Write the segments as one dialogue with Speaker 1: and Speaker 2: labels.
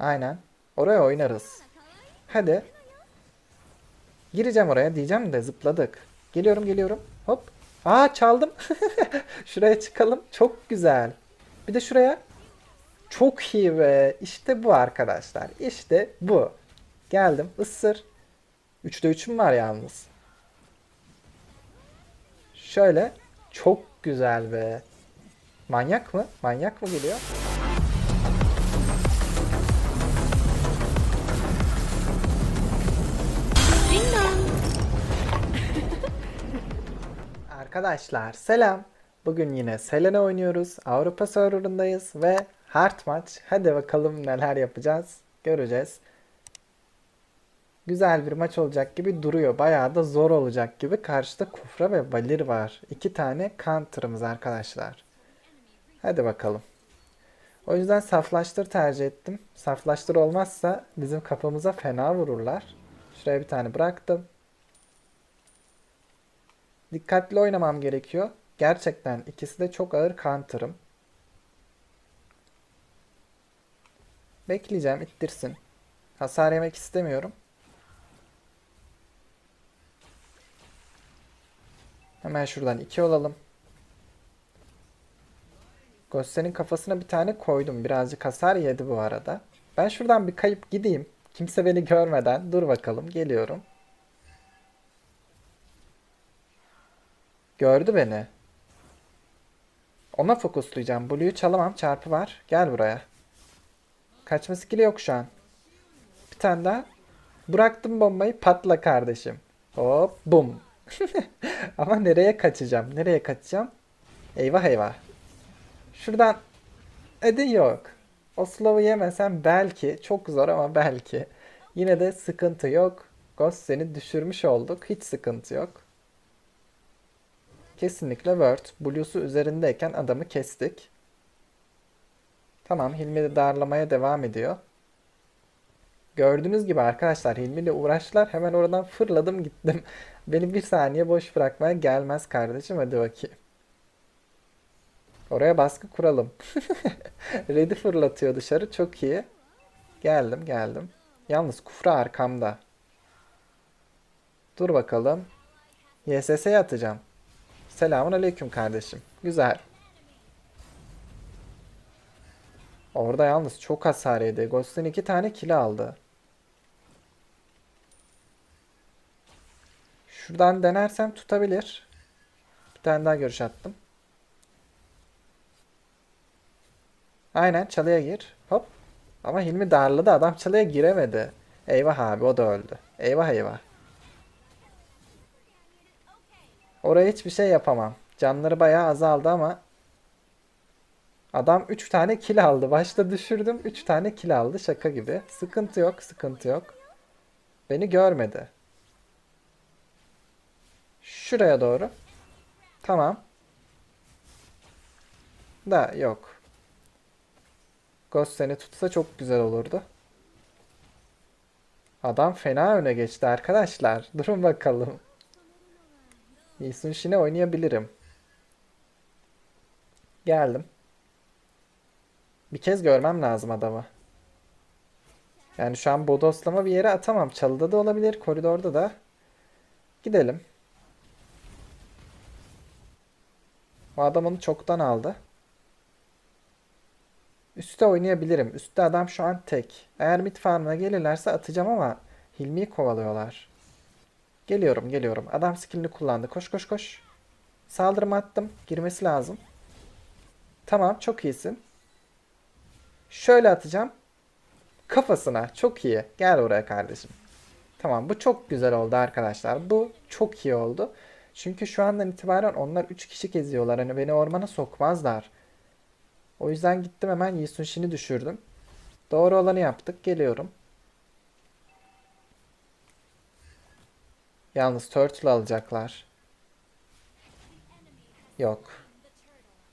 Speaker 1: Aynen. Oraya oynarız. Hadi. Gireceğim oraya diyeceğim de zıpladık. Geliyorum geliyorum. Hop. Aa çaldım. Şuraya çıkalım. Çok güzel. Bir de şuraya. Çok iyi be. İşte bu arkadaşlar. İşte bu. Geldim. Isır. 3'te 3'üm var yalnız. Şöyle. Çok güzel be. Manyak mı? Manyak mı geliyor? Arkadaşlar selam. Bugün yine Selene oynuyoruz. Avrupa serverındayız ve hard maç. Hadi bakalım neler yapacağız. Göreceğiz. Güzel bir maç olacak gibi duruyor. Bayağı da zor olacak gibi. Karşıda Kufra ve Valir var. İki tane counter'ımız arkadaşlar. Hadi bakalım. O yüzden saflaştır tercih ettim. Saflaştır olmazsa bizim kafamıza fena vururlar. Şuraya bir tane bıraktım. Dikkatli oynamam gerekiyor. Gerçekten ikisi de çok ağır counter'ım. Bekleyeceğim ittirsin. Hasar yemek istemiyorum. Hemen şuradan iki olalım. Gossen'in kafasına bir tane koydum. Birazcık hasar yedi bu arada. Ben şuradan bir kayıp gideyim. Kimse beni görmeden. Dur bakalım. Geliyorum. Gördü beni. Ona fokuslayacağım. Blue'yu çalamam. Çarpı var. Gel buraya. Kaçma skill'i yok şu an. Bir tane daha. Bıraktım bombayı. Patla kardeşim. Hop. Bum. Ama nereye kaçacağım? Nereye kaçacağım? Eyvah eyvah. Şuradan. Edi yok. O slow'u yemesem belki. Çok zor ama belki. Yine de sıkıntı yok. Ghost seni düşürmüş olduk. Hiç sıkıntı yok. Kesinlikle Word. Blue'su üzerindeyken adamı kestik. Tamam Hilmi de darlamaya devam ediyor. Gördüğünüz gibi arkadaşlar Hilmi ile uğraştılar. Hemen oradan fırladım gittim. Beni bir saniye boş bırakmaya gelmez kardeşim. Hadi bakayım. Oraya baskı kuralım. Red'i fırlatıyor dışarı. Çok iyi. Geldim geldim. Yalnız kufra arkamda. Dur bakalım. YSS'ye atacağım. Selamun aleyküm kardeşim. Güzel. Orada yalnız çok hasar yedi. Ghost'un iki tane kill aldı. Şuradan denersem tutabilir. Bir tane daha görüş attım. Aynen çalıya gir. Hop. Ama Hilmi darladı. Adam çalıya giremedi. Eyvah abi o da öldü. Eyvah eyvah. Oraya hiçbir şey yapamam. Canları bayağı azaldı ama adam 3 tane kill aldı. Başta düşürdüm 3 tane kill aldı. Şaka gibi. Sıkıntı yok, sıkıntı yok. Beni görmedi. Şuraya doğru. Tamam. Da yok. Ghost seni tutsa çok güzel olurdu. Adam fena öne geçti arkadaşlar. Durun bakalım. Yisun Shin'e oynayabilirim. Geldim. Bir kez görmem lazım adamı. Yani şu an bodoslama bir yere atamam. Çalıda da olabilir, koridorda da. Gidelim. O adam onu çoktan aldı. Üste oynayabilirim. Üstte adam şu an tek. Eğer mid farmına gelirlerse atacağım ama Hilmi'yi kovalıyorlar. Geliyorum geliyorum. Adam skillini kullandı. Koş koş koş. Saldırımı attım. Girmesi lazım. Tamam çok iyisin. Şöyle atacağım. Kafasına. Çok iyi. Gel oraya kardeşim. Tamam bu çok güzel oldu arkadaşlar. Bu çok iyi oldu. Çünkü şu andan itibaren onlar 3 kişi geziyorlar. Hani beni ormana sokmazlar. O yüzden gittim hemen Yisun Shin'i düşürdüm. Doğru olanı yaptık. Geliyorum. Yalnız turtle alacaklar. Yok.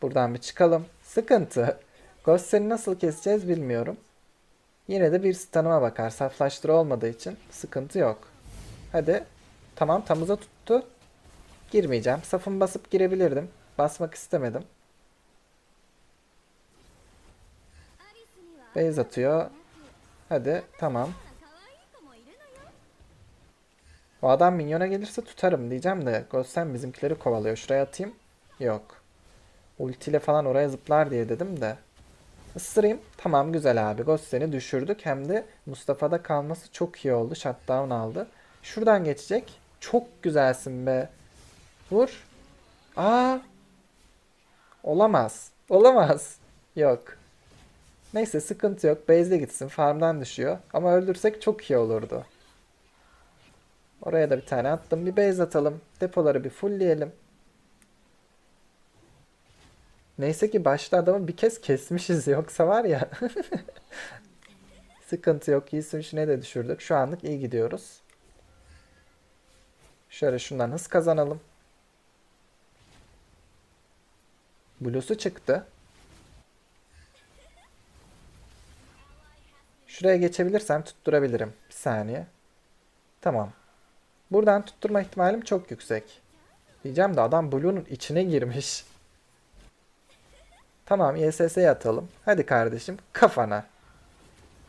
Speaker 1: Buradan bir çıkalım. Sıkıntı. Ghost'leri nasıl keseceğiz bilmiyorum. Yine de bir stun'ıma bakar. Saflaştırı olmadığı için sıkıntı yok. Hadi. Tamam tamuza tuttu. Girmeyeceğim. Safımı basıp girebilirdim. Basmak istemedim. Base atıyor. Hadi tamam. O adam minyona gelirse tutarım diyeceğim de Gossen bizimkileri kovalıyor. Şuraya atayım. Yok. Ultiyle falan oraya zıplar diye dedim de. Isırayım. Tamam güzel abi. Gossen'i düşürdük. Hem de Mustafa'da kalması çok iyi oldu. Shutdown aldı. Şuradan geçecek. Çok güzelsin be. Vur. Aa. Olamaz. Olamaz. Yok. Neyse sıkıntı yok. Base'de gitsin. Farmdan düşüyor. Ama öldürsek çok iyi olurdu. Oraya da bir tane attım. Bir base atalım. Depoları bir fullleyelim. Neyse ki başta adamı bir kez kesmişiz. Yoksa var ya. Sıkıntı yok. Yisun şine de düşürdük. Şu anlık iyi gidiyoruz. Şöyle şundan hız kazanalım. Blue'su çıktı. Şuraya geçebilirsem tutturabilirim. Bir saniye. Tamam. Buradan tutturma ihtimalim çok yüksek. Diyeceğim de adam Blue'nun içine girmiş. Tamam YSS'ye atalım. Hadi kardeşim kafana.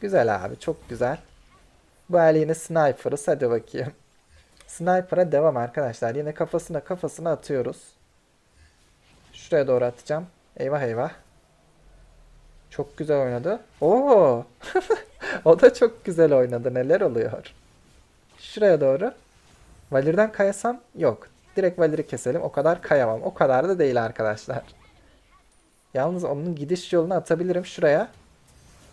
Speaker 1: Güzel abi çok güzel. Bu el yine sniper'ız hadi bakayım. Sniper'a devam arkadaşlar. Yine kafasına kafasına atıyoruz. Şuraya doğru atacağım. Eyvah eyvah. Çok güzel oynadı. Oo! o da çok güzel oynadı. Neler oluyor? Şuraya doğru. Valir'den kayasam yok. Direkt Valir'i keselim. O kadar kayamam. O kadar da değil arkadaşlar. Yalnız onun gidiş yolunu atabilirim şuraya.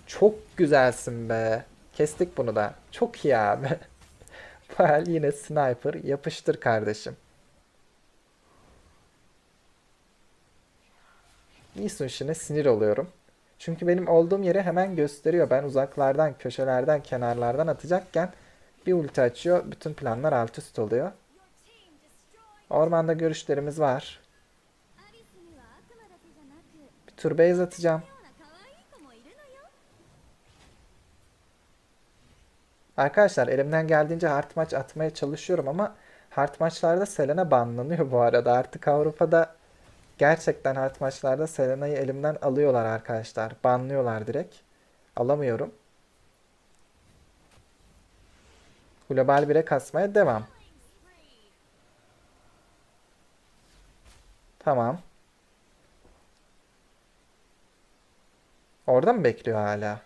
Speaker 1: Çok güzelsin be. Kestik bunu da. Çok iyi abi. Bu el yine sniper. Yapıştır kardeşim. Nisun işine sinir oluyorum. Çünkü benim olduğum yeri hemen gösteriyor. Ben uzaklardan, köşelerden, kenarlardan atacakken bir ulti açıyor. Bütün planlar alt üst oluyor. Ormanda görüşlerimiz var. Bir tur base atacağım. Arkadaşlar elimden geldiğince hard maç atmaya çalışıyorum ama hard maçlarda Selena banlanıyor bu arada. Artık Avrupa'da gerçekten hard maçlarda Selena'yı elimden alıyorlar arkadaşlar. Banlıyorlar direkt. Alamıyorum. Global 1'e kasmaya devam. Tamam. Orada mı bekliyor hala?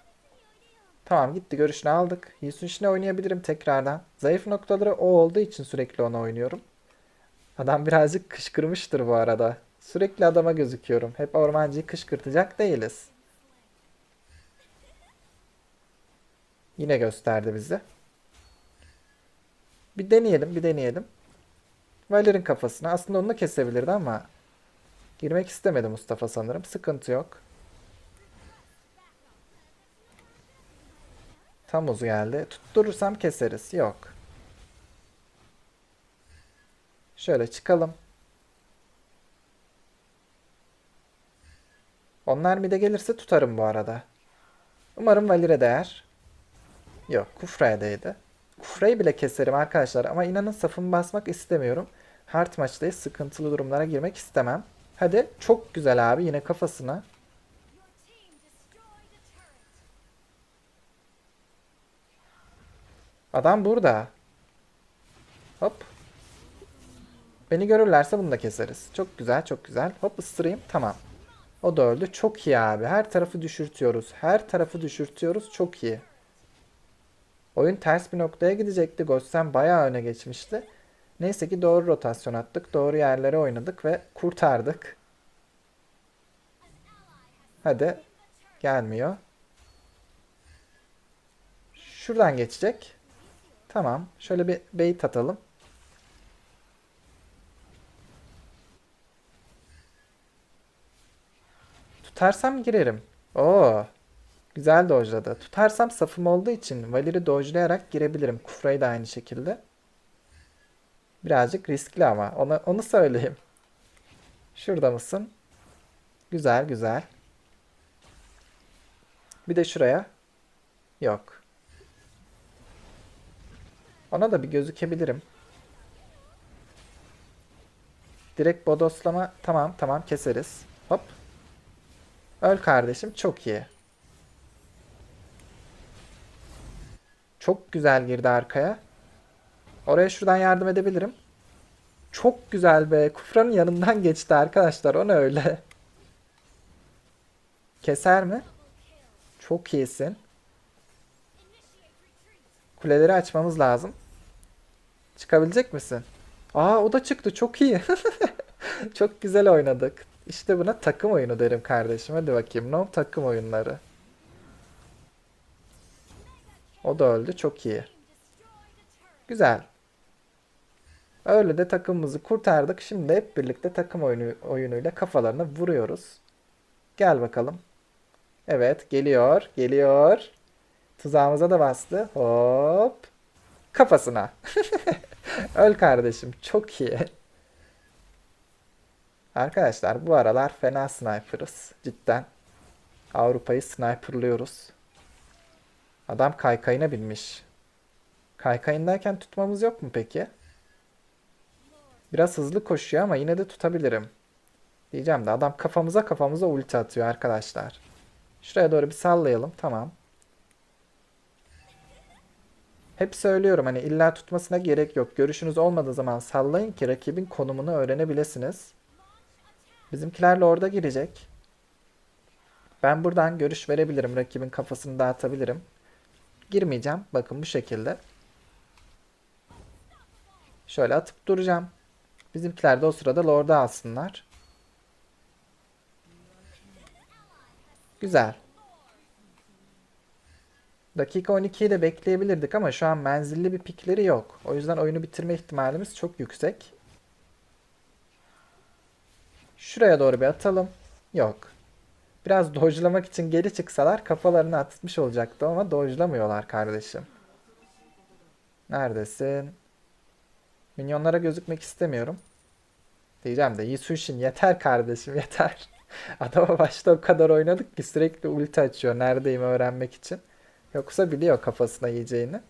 Speaker 1: Tamam gitti görüşünü aldık. Yisun işine oynayabilirim tekrardan. Zayıf noktaları o olduğu için sürekli ona oynuyorum. Adam birazcık kışkırmıştır bu arada. Sürekli adama gözüküyorum. Hep ormancıyı kışkırtacak değiliz. Yine gösterdi bizi. Bir deneyelim, bir deneyelim. Valer'in kafasına. Aslında onu da kesebilirdi ama girmek istemedi Mustafa sanırım. Sıkıntı yok. Tam uzu geldi. Tutturursam keseriz. Yok. Şöyle çıkalım. Onlar mide gelirse tutarım bu arada. Umarım Valire değer. Yok, Kufra'ya değdi. Kufra'yı bile keserim arkadaşlar ama inanın safımı basmak istemiyorum. Hard maçtayız. Sıkıntılı durumlara girmek istemem. Hadi çok güzel abi yine kafasına. Adam burada. Hop. Beni görürlerse bunu da keseriz. Çok güzel çok güzel. Hop ısırayım. Tamam. O da öldü. Çok iyi abi. Her tarafı düşürtüyoruz. Her tarafı düşürtüyoruz. Çok iyi. Oyun ters bir noktaya gidecekti. Gossen bayağı öne geçmişti. Neyse ki doğru rotasyon attık. Doğru yerlere oynadık ve kurtardık. Hadi. Gelmiyor. Şuradan geçecek. Tamam. Şöyle bir bait atalım. Tutarsam girerim. Oo. Güzel dojladı. Tutarsam safım olduğu için Valir'i dojlayarak girebilirim. Kufra'yı da aynı şekilde. Birazcık riskli ama. Onu, onu söyleyeyim. Şurada mısın? Güzel güzel. Bir de şuraya. Yok. Ona da bir gözükebilirim. Direkt bodoslama. Tamam tamam keseriz. Hop. Öl kardeşim. Çok iyi. Çok güzel girdi arkaya. Oraya şuradan yardım edebilirim. Çok güzel be. Kufranın yanından geçti arkadaşlar. O ne öyle? Keser mi? Çok iyisin. Kuleleri açmamız lazım. Çıkabilecek misin? Aa o da çıktı. Çok iyi. Çok güzel oynadık. İşte buna takım oyunu derim kardeşim. Hadi bakayım. No takım oyunları. O da öldü. Çok iyi. Güzel. Öyle de takımımızı kurtardık. Şimdi hep birlikte takım oyunu oyunuyla kafalarına vuruyoruz. Gel bakalım. Evet, geliyor, geliyor. Tuzağımıza da bastı. Hop. Kafasına. Öl kardeşim. Çok iyi. Arkadaşlar bu aralar fena sniper'ız. Cidden. Avrupa'yı sniperlıyoruz. Adam kaykayına binmiş. Kaykayındayken tutmamız yok mu peki? Biraz hızlı koşuyor ama yine de tutabilirim. Diyeceğim de adam kafamıza kafamıza ulti atıyor arkadaşlar. Şuraya doğru bir sallayalım. Tamam. Hep söylüyorum hani illa tutmasına gerek yok. Görüşünüz olmadığı zaman sallayın ki rakibin konumunu öğrenebilirsiniz. Bizimkilerle orada girecek. Ben buradan görüş verebilirim. Rakibin kafasını dağıtabilirim. Girmeyeceğim. Bakın bu şekilde. Şöyle atıp duracağım. Bizimkiler de o sırada Lord'u alsınlar. Güzel. Dakika 12'yi de bekleyebilirdik ama şu an menzilli bir pikleri yok. O yüzden oyunu bitirme ihtimalimiz çok yüksek. Şuraya doğru bir atalım. Yok. Biraz dojlamak için geri çıksalar kafalarını atmış olacaktı ama dojlamıyorlar kardeşim. Neredesin? Minyonlara gözükmek istemiyorum. Diyeceğim de Yisushin yeter kardeşim yeter. Adama başta o kadar oynadık ki sürekli ulti açıyor neredeyim öğrenmek için. Yoksa biliyor kafasına yiyeceğini.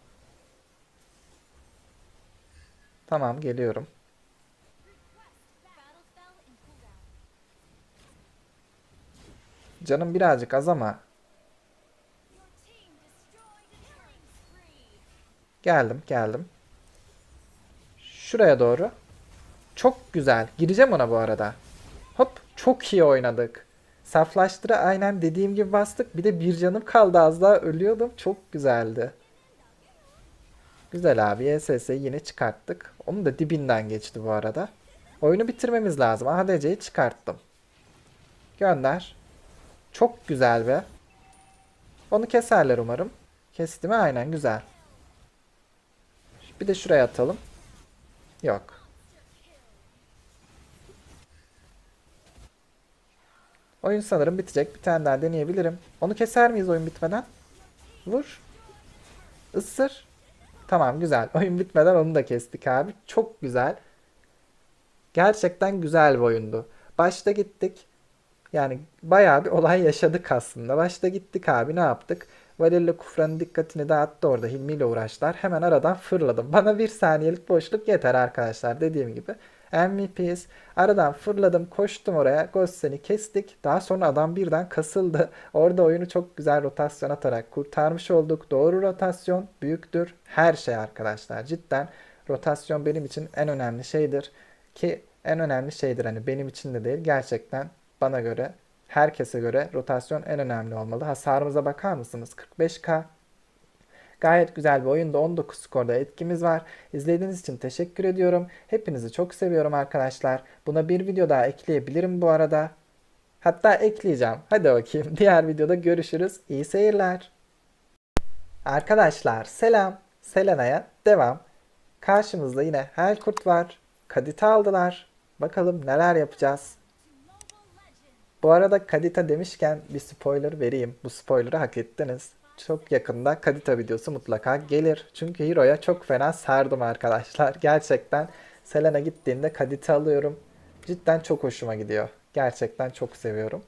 Speaker 1: Tamam geliyorum. Canım birazcık az ama geldim geldim. Şuraya doğru. Çok güzel. Gireceğim ona bu arada. Hop çok iyi oynadık. Saflaştıra aynen dediğim gibi bastık. Bir de bir canım kaldı az daha ölüyordum. Çok güzeldi. Güzel abi. YSS'yi yine çıkarttık. Onu da dibinden geçti bu arada. Oyunu bitirmemiz lazım. ADC'yi çıkarttım. Gönder. Çok güzel be. Onu keserler umarım. Kesti mi? Aynen güzel. Bir de şuraya atalım. Yok. Oyun sanırım bitecek. Bir tane daha deneyebilirim. Onu keser miyiz oyun bitmeden? Vur. Isır. Tamam güzel. Oyun bitmeden onu da kestik abi. Çok güzel. Gerçekten güzel bir oyundu. Başta gittik. Yani bayağı bir olay yaşadık aslında. Başta gittik abi ne yaptık? Valil'le Kufra'nın dikkatini dağıttı orada. Hilmi ile uğraştılar. Hemen aradan fırladım. Bana bir saniyelik boşluk yeter arkadaşlar dediğim gibi. MVP'yiz. Aradan fırladım, koştum oraya. Ghost kestik. Daha sonra adam birden kasıldı. Orada oyunu çok güzel rotasyon atarak kurtarmış olduk. Doğru rotasyon büyüktür. Her şey arkadaşlar. Cidden rotasyon benim için en önemli şeydir. Ki en önemli şeydir hani benim için de değil. Gerçekten bana göre herkese göre rotasyon en önemli olmalı. Hasarımıza bakar mısınız? 45k. Gayet güzel bir oyunda 19 skorda etkimiz var. İzlediğiniz için teşekkür ediyorum. Hepinizi çok seviyorum arkadaşlar. Buna bir video daha ekleyebilirim bu arada. Hatta ekleyeceğim. Hadi bakayım. Diğer videoda görüşürüz. İyi seyirler. Arkadaşlar selam. Selena'ya devam. Karşımızda yine Helkurt var. Kadita aldılar. Bakalım neler yapacağız. Bu arada Kadita demişken bir spoiler vereyim. Bu spoiler'ı hak ettiniz. Çok yakında Kadita videosu mutlaka gelir. Çünkü Hero'ya çok fena sardım arkadaşlar. Gerçekten Selena gittiğinde Kadita alıyorum. Cidden çok hoşuma gidiyor. Gerçekten çok seviyorum.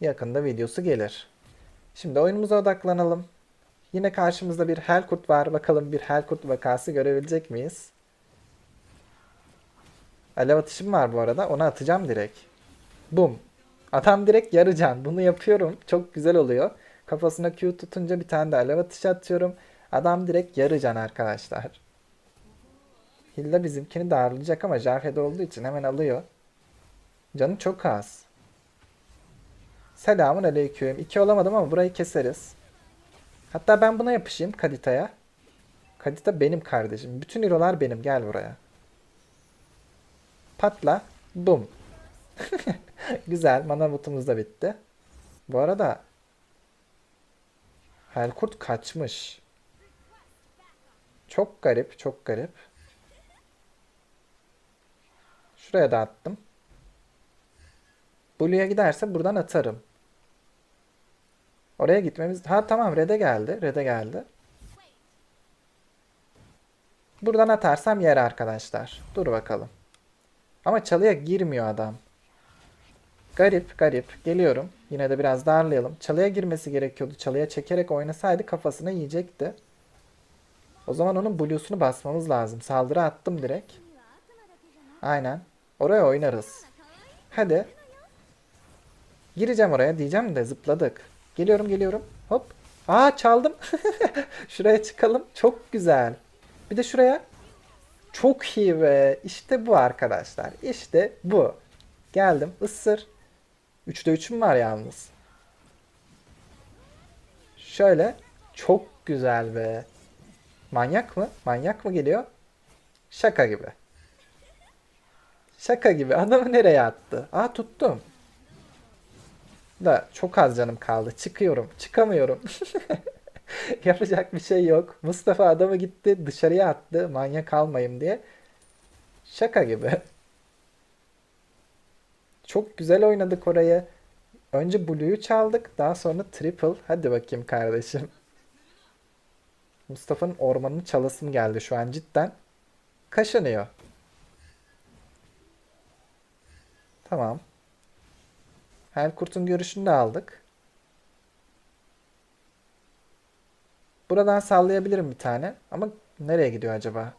Speaker 1: Yakında videosu gelir. Şimdi oyunumuza odaklanalım. Yine karşımızda bir Helkurt var. Bakalım bir Helkurt vakası görebilecek miyiz? Alev atışım var bu arada. Onu atacağım direkt. Bum. Adam direkt yarı can. Bunu yapıyorum. Çok güzel oluyor. Kafasına Q tutunca bir tane de alev atışı atıyorum. Adam direkt yarı can arkadaşlar. Hilda bizimkini darlayacak ama Jarhead olduğu için hemen alıyor. Canı çok az. Selamun aleyküm. İki olamadım ama burayı keseriz. Hatta ben buna yapışayım Kadita'ya. Kadita benim kardeşim. Bütün hero'lar benim. Gel buraya. Patla. Bum. Güzel. Mana botumuz da bitti. Bu arada Helkurt kaçmış. Çok garip. Çok garip. Şuraya da attım. Blue'ya giderse buradan atarım. Oraya gitmemiz... Ha tamam Red'e geldi. Red'e geldi. Buradan atarsam yer arkadaşlar. Dur bakalım. Ama çalıya girmiyor adam. Garip garip. Geliyorum. Yine de biraz darlayalım. Çalıya girmesi gerekiyordu. Çalıya çekerek oynasaydı kafasına yiyecekti. O zaman onun blues'unu basmamız lazım. Saldırı attım direkt. Aynen. Oraya oynarız. Hadi. Gireceğim oraya diyeceğim de zıpladık. Geliyorum geliyorum. Hop. Aa çaldım. Şuraya çıkalım. Çok güzel. Bir de şuraya. Çok iyi be. İşte bu arkadaşlar. İşte bu. Geldim. Isır. 3'te 3'üm var yalnız. Şöyle. Çok güzel be. Manyak mı? Manyak mı geliyor? Şaka gibi. Şaka gibi. Adamı nereye attı? Aa tuttum. Da çok az canım kaldı. Çıkıyorum. Çıkamıyorum. Yapacak bir şey yok. Mustafa adamı gitti dışarıya attı. Manyak almayayım diye. Şaka gibi. Çok güzel oynadık orayı. Önce Blue'yu çaldık. Daha sonra Triple. Hadi bakayım kardeşim. Mustafa'nın ormanını çalasım geldi şu an cidden. Kaşınıyor. Tamam. Helkurt'un görüşünü de aldık. Buradan sallayabilirim bir tane. Ama nereye gidiyor acaba?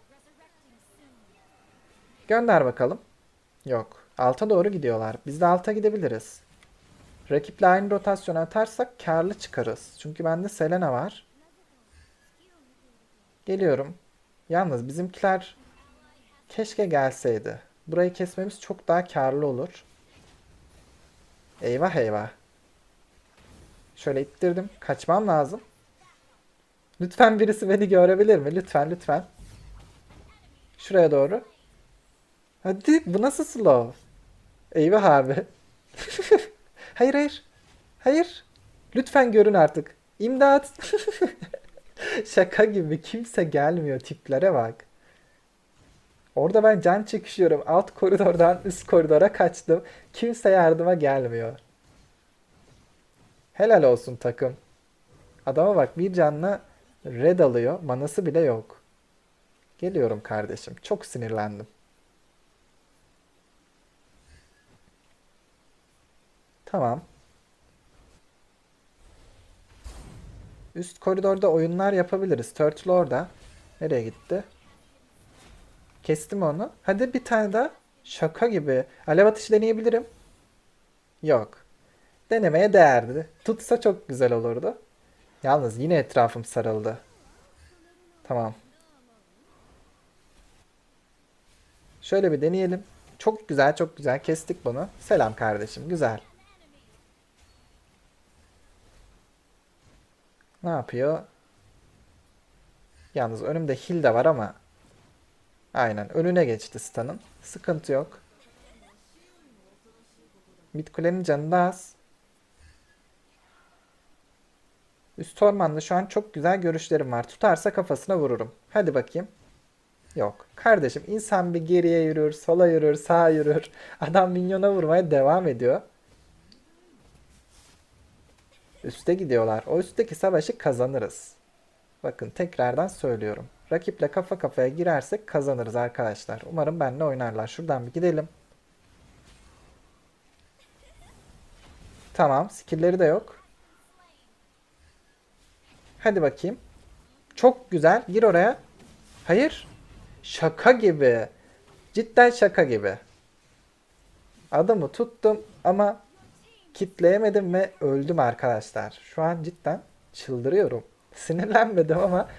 Speaker 1: Gönder bakalım. Yok. Alta doğru gidiyorlar. Biz de alta gidebiliriz. Rakiple aynı rotasyona atarsak karlı çıkarız. Çünkü bende Selena var. Geliyorum. Yalnız bizimkiler keşke gelseydi. Burayı kesmemiz çok daha karlı olur. Eyvah eyvah. Şöyle ittirdim. Kaçmam lazım. Lütfen birisi beni görebilir mi? Lütfen lütfen. Şuraya doğru. Hadi bu nasıl slow? Eyvah abi. hayır hayır. Hayır. Lütfen görün artık. İmdat. Şaka gibi kimse gelmiyor tiplere bak. Orada ben can çekişiyorum. Alt koridordan üst koridora kaçtım. Kimse yardıma gelmiyor. Helal olsun takım. Adama bak bir canla red alıyor. Manası bile yok. Geliyorum kardeşim. Çok sinirlendim. Tamam. Üst koridorda oyunlar yapabiliriz. Turtle orada. Nereye gitti? Kestim onu. Hadi bir tane daha. Şaka gibi. Alev atışı deneyebilirim. Yok. Denemeye değerdi. Tutsa çok güzel olurdu. Yalnız yine etrafım sarıldı. Tamam. Şöyle bir deneyelim. Çok güzel çok güzel kestik bunu. Selam kardeşim güzel. Ne yapıyor? Yalnız önümde Hilda var ama Aynen önüne geçti Stan'ın. Sıkıntı yok. Mid kulenin canı da az. Üst ormanda şu an çok güzel görüşlerim var. Tutarsa kafasına vururum. Hadi bakayım. Yok. Kardeşim insan bir geriye yürür, sola yürür, sağa yürür. Adam minyona vurmaya devam ediyor. Üste gidiyorlar. O üstteki savaşı kazanırız. Bakın tekrardan söylüyorum. Rakiple kafa kafaya girersek kazanırız arkadaşlar. Umarım benimle oynarlar. Şuradan bir gidelim. Tamam. Skill'leri de yok. Hadi bakayım. Çok güzel. Gir oraya. Hayır. Şaka gibi. Cidden şaka gibi. Adamı tuttum ama kitleyemedim ve öldüm arkadaşlar. Şu an cidden çıldırıyorum. Sinirlenmedim ama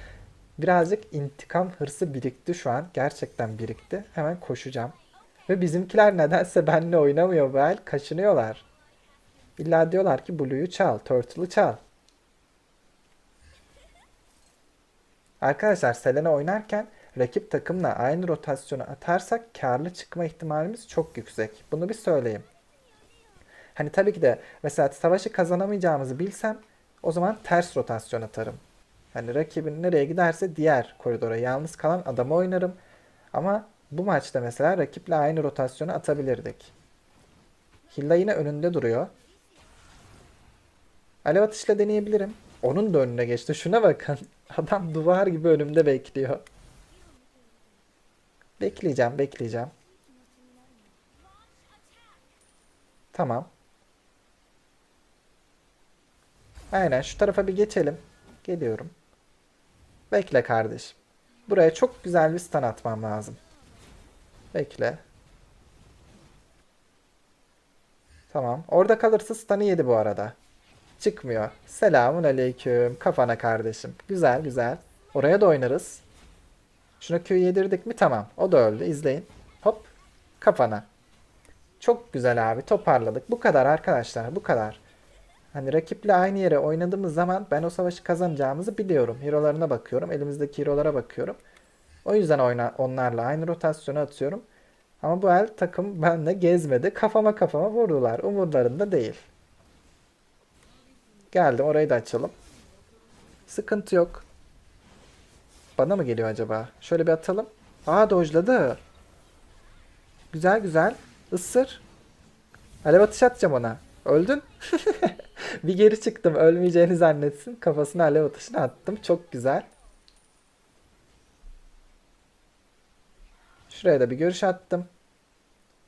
Speaker 1: birazcık intikam hırsı birikti şu an. Gerçekten birikti. Hemen koşacağım. Ve bizimkiler nedense benimle oynamıyor bu el. Kaçınıyorlar. İlla diyorlar ki Blue'yu çal, Turtle'ı çal. Arkadaşlar Selena oynarken rakip takımla aynı rotasyonu atarsak karlı çıkma ihtimalimiz çok yüksek. Bunu bir söyleyeyim. Hani tabii ki de mesela savaşı kazanamayacağımızı bilsem o zaman ters rotasyon atarım. Hani rakibin nereye giderse diğer koridora yalnız kalan adamı oynarım. Ama bu maçta mesela rakiple aynı rotasyonu atabilirdik. Hilda yine önünde duruyor. Alev atışla deneyebilirim. Onun da önüne geçti. Şuna bakın. Adam duvar gibi önümde bekliyor. Bekleyeceğim, bekleyeceğim. Tamam. Aynen şu tarafa bir geçelim. Geliyorum. Bekle kardeşim. Buraya çok güzel bir stun atmam lazım. Bekle. Tamam. Orada kalırsa stun'ı yedi bu arada. Çıkmıyor. Selamun aleyküm. Kafana kardeşim. Güzel güzel. Oraya da oynarız. Şuna Q yedirdik mi? Tamam. O da öldü. İzleyin. Hop. Kafana. Çok güzel abi. Toparladık. Bu kadar arkadaşlar. Bu kadar. Hani rakiple aynı yere oynadığımız zaman ben o savaşı kazanacağımızı biliyorum. Hero'larına bakıyorum. Elimizdeki hero'lara bakıyorum. O yüzden oyna, onlarla aynı rotasyonu atıyorum. Ama bu el takım benle gezmedi. Kafama kafama vurdular. Umurlarında değil. Geldim. Orayı da açalım. Sıkıntı yok. Bana mı geliyor acaba? Şöyle bir atalım. Aa dojladı. Güzel güzel. Isır. Alev atış atacağım ona. Öldün. bir geri çıktım. Ölmeyeceğini zannetsin. Kafasına alev atışını attım. Çok güzel. Şuraya da bir görüş attım.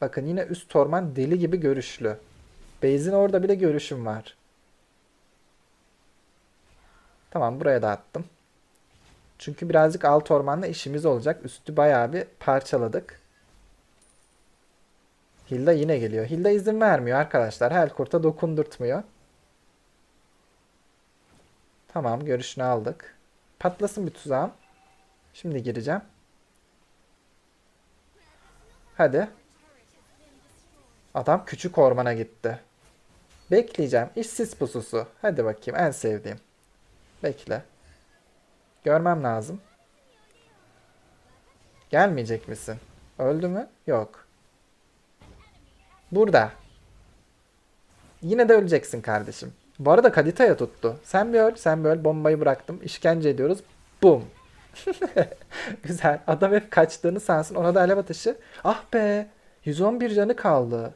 Speaker 1: Bakın yine üst orman deli gibi görüşlü. Base'in orada bile görüşüm var. Tamam buraya da attım. Çünkü birazcık alt ormanla işimiz olacak. Üstü bayağı bir parçaladık. Hilda yine geliyor. Hilda izin vermiyor arkadaşlar. Helkurt'a dokundurtmuyor. Tamam görüşünü aldık. Patlasın bir tuzağım. Şimdi gireceğim. Hadi. Adam küçük ormana gitti. Bekleyeceğim. İşsiz pususu. Hadi bakayım en sevdiğim. Bekle. Görmem lazım. Gelmeyecek misin? Öldü mü? Yok. Burada. Yine de öleceksin kardeşim. Bu arada Kadita'ya tuttu. Sen bir öl, sen bir öl. Bombayı bıraktım. İşkence ediyoruz. Bum. Güzel. Adam hep kaçtığını sansın. Ona da alev atışı. Ah be. 111 canı kaldı.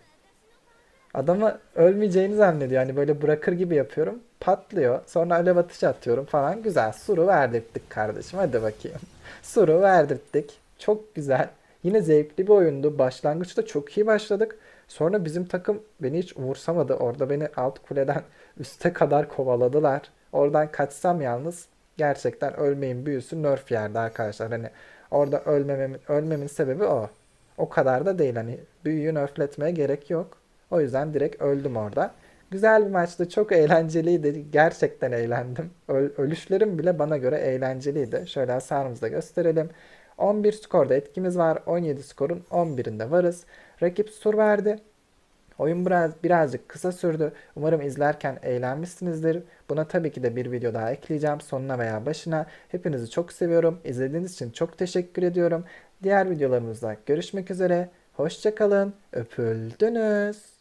Speaker 1: Adamı ölmeyeceğini zannediyor. Hani böyle bırakır gibi yapıyorum. Patlıyor. Sonra alev atışı atıyorum falan. Güzel. Suru verdirttik kardeşim. Hadi bakayım. Suru verdirttik. Çok güzel. Yine zevkli bir oyundu. Başlangıçta çok iyi başladık. Sonra bizim takım beni hiç umursamadı. Orada beni alt kuleden üste kadar kovaladılar. Oradan kaçsam yalnız gerçekten ölmeyin büyüsü nerf yerdi arkadaşlar. Hani orada ölmememin, ölmemin sebebi o. O kadar da değil. Hani büyüyü nerfletmeye gerek yok. O yüzden direkt öldüm orada. Güzel bir maçtı. Çok eğlenceliydi. Gerçekten eğlendim. Öl- ölüşlerim bile bana göre eğlenceliydi. Şöyle hasarımızı da gösterelim. 11 skorda etkimiz var. 17 skorun 11'inde varız. Rakip sur verdi. Oyun biraz birazcık kısa sürdü. Umarım izlerken eğlenmişsinizdir. Buna tabii ki de bir video daha ekleyeceğim sonuna veya başına. Hepinizi çok seviyorum. İzlediğiniz için çok teşekkür ediyorum. Diğer videolarımızda görüşmek üzere. Hoşçakalın. Öpüldünüz.